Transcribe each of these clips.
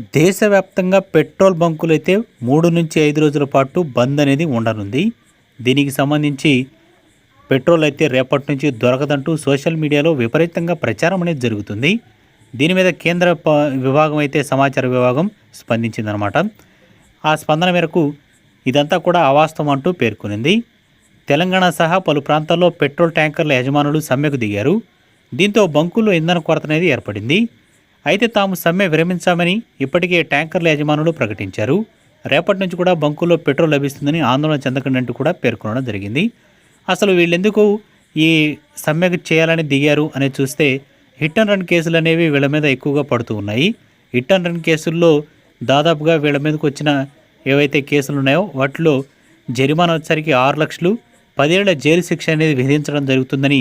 దేశవ్యాప్తంగా పెట్రోల్ బంకులు అయితే మూడు నుంచి ఐదు రోజుల పాటు బంద్ అనేది ఉండనుంది. దీనికి సంబంధించి పెట్రోల్ అయితే రేపటి నుంచి దొరకదంటూ సోషల్ మీడియాలో విపరీతంగా ప్రచారం అనేది జరుగుతుంది. దీని మీద కేంద్ర ప- విభాగం అయితే సమాచార విభాగం స్పందించిందనమాట. ఆ స్పందన మేరకు ఇదంతా కూడా అవాస్తవం అంటూ పేర్కొనింది. తెలంగాణ సహా పలు ప్రాంతాల్లో పెట్రోల్ ట్యాంకర్ల యజమానులు సమ్మెకు దిగారు. దీంతో బంకుల్లో ఇంధన కొరత అనేది ఏర్పడింది. అయితే తాము సమ్మె విరమించామని ఇప్పటికే ట్యాంకర్ల యజమానులు ప్రకటించారు. రేపటి నుంచి కూడా బంకుల్లో పెట్రోల్ లభిస్తుందని ఆందోళన చెందకండి అంటూ కూడా పేర్కొనడం జరిగింది. అసలు వీళ్ళెందుకు ఈ సమ్మె చేయాలని దిగారు అనేది చూస్తే హిట్ అండ్ రన్ కేసులు అనేవి వీళ్ళ మీద ఎక్కువగా పడుతూ ఉన్నాయి. హిట్ అండ్ రన్ కేసుల్లో దాదాపుగా వీళ్ళ మీదకి వచ్చిన ఏవైతే కేసులు ఉన్నాయో వాటిలో జరిమానా వచ్చేసరికి ఆరు లక్షలు పదేళ్ళ జైలు శిక్ష అనేది విధించడం జరుగుతుందని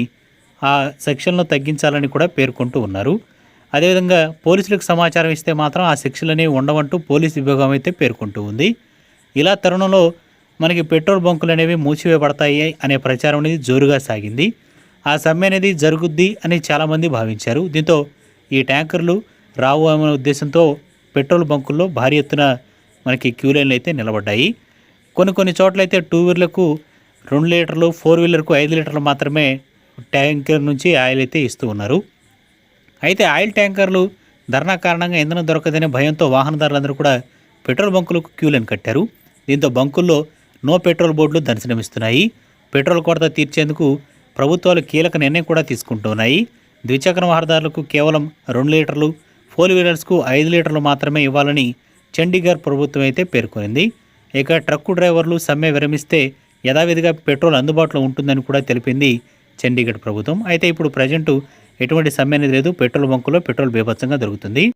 ఆ సెక్షన్లో తగ్గించాలని కూడా పేర్కొంటూ ఉన్నారు. అదేవిధంగా పోలీసులకు సమాచారం ఇస్తే మాత్రం ఆ శిక్షలనే ఉండవంటూ పోలీస్ విభాగం అయితే పేర్కొంటూ ఉంది. ఇలా తరుణంలో మనకి పెట్రోల్ బంకులు అనేవి మూసివేయబడతాయి అనే ప్రచారం అనేది జోరుగా సాగింది. ఆ సమ్మె అనేది జరుగుద్ది అని చాలామంది భావించారు. దీంతో ఈ ట్యాంకర్లు రావు అనే ఉద్దేశంతో పెట్రోల్ బంకుల్లో భారీ ఎత్తున మనకి క్యూ లైన్లు అయితే నిలబడ్డాయి. కొన్ని కొన్ని చోట్ల అయితే టూ వీలర్లకు రెండు లీటర్లు ఫోర్ వీలర్కు ఐదు లీటర్లు మాత్రమే ట్యాంకర్ నుంచి ఆయిల్ అయితే ఇస్తూ ఉన్నారు. అయితే ఆయిల్ ట్యాంకర్లు ధర్నా కారణంగా ఇంధనం దొరకదనే భయంతో వాహనదారులందరూ కూడా పెట్రోల్ బంకులకు క్యూలను కట్టారు. దీంతో బంకుల్లో నో పెట్రోల్ బోర్డులు దర్శనమిస్తున్నాయి. పెట్రోల్ కొరత తీర్చేందుకు ప్రభుత్వాలు కీలక నిర్ణయం కూడా తీసుకుంటున్నాయి. ద్విచక్ర వాహనదారులకు కేవలం రెండు లీటర్లు ఫోర్ వీలర్స్కు ఐదు లీటర్లు మాత్రమే ఇవ్వాలని చండీగఢ్ ప్రభుత్వం అయితే పేర్కొనింది. ఇక ట్రక్కు డ్రైవర్లు సమ్మె విరమిస్తే యథావిధిగా పెట్రోల్ అందుబాటులో ఉంటుందని కూడా తెలిపింది చండీగఢ్ ప్రభుత్వం. అయితే ఇప్పుడు ప్రజెంటు ఎటువంటి సమ్మె అనేది లేదు. పెట్రోల్ బంకులో పెట్రోల్ బీభత్సంగా దొరుకుతుంది.